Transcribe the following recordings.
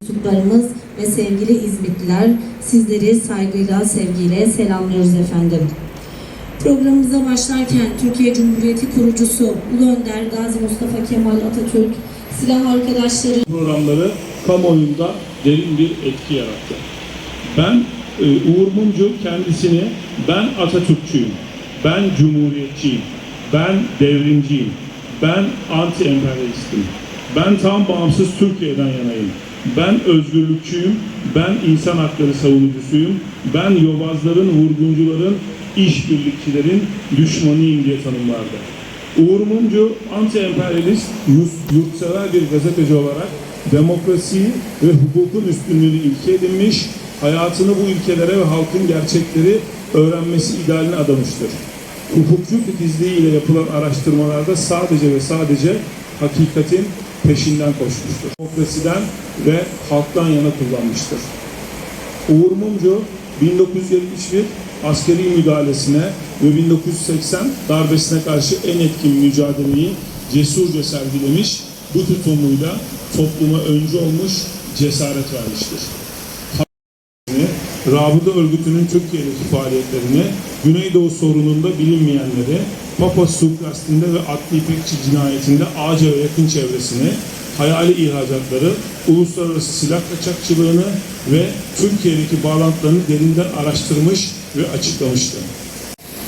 Çocuklarımız ve sevgili İzmitliler sizleri saygıyla, sevgiyle selamlıyoruz efendim. Programımıza başlarken Türkiye Cumhuriyeti kurucusu Ulu Önder Gazi Mustafa Kemal Atatürk silah arkadaşları programları kamuoyunda derin bir etki yarattı. Ben e, Uğur Mumcu kendisini ben Atatürkçüyüm, ben Cumhuriyetçiyim, ben devrimciyim, ben anti-emperyalistim, ben tam bağımsız Türkiye'den yanayım, ben özgürlükçüyüm, ben insan hakları savunucusuyum, ben yobazların, vurguncuların, işbirlikçilerin düşmanıyım diye tanımlardı. Uğur Mumcu anti-emperyalist, yurt- yurtsever bir gazeteci olarak demokrasi ve hukukun üstünlüğünü ilke edinmiş, hayatını bu ilkelere ve halkın gerçekleri öğrenmesi idealine adamıştır. Hukukçu titizliğiyle yapılan araştırmalarda sadece ve sadece hakikatin peşinden koşmuştur. Demokrasiden ve halktan yana kullanmıştır. Uğur Mumcu 1971 askeri müdahalesine ve 1980 darbesine karşı en etkin mücadeleyi cesurca sergilemiş, bu tutumuyla topluma öncü olmuş, cesaret vermiştir. Rabıta örgütünün Türkiye'deki faaliyetlerini, Güneydoğu sorununda bilinmeyenleri, Papa suikastinde ve Adli İpekçi cinayetinde Ağca ve yakın çevresini, hayali ihracatları, uluslararası silah kaçakçılığını ve Türkiye'deki bağlantılarını derinden araştırmış ve açıklamıştı.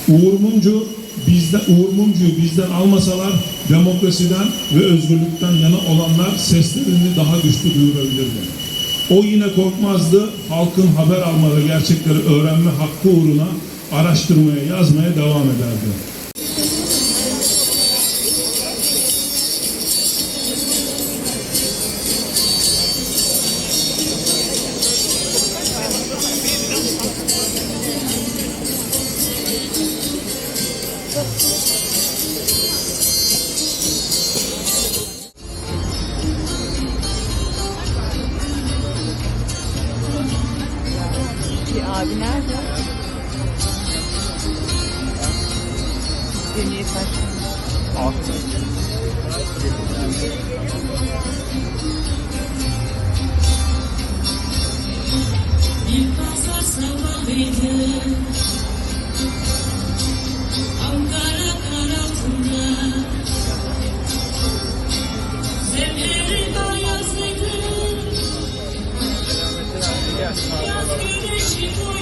Uğur Mumcu bizden Uğur Mumcu'yu bizden almasalar demokrasiden ve özgürlükten yana olanlar seslerini daha güçlü duyurabilirdi. O yine korkmazdı. Halkın haber alma ve gerçekleri öğrenme hakkı uğruna araştırmaya, yazmaya devam ederdi. Abi nerede? Demir taş. Bir pazar sabahıydı 只要你的幸福。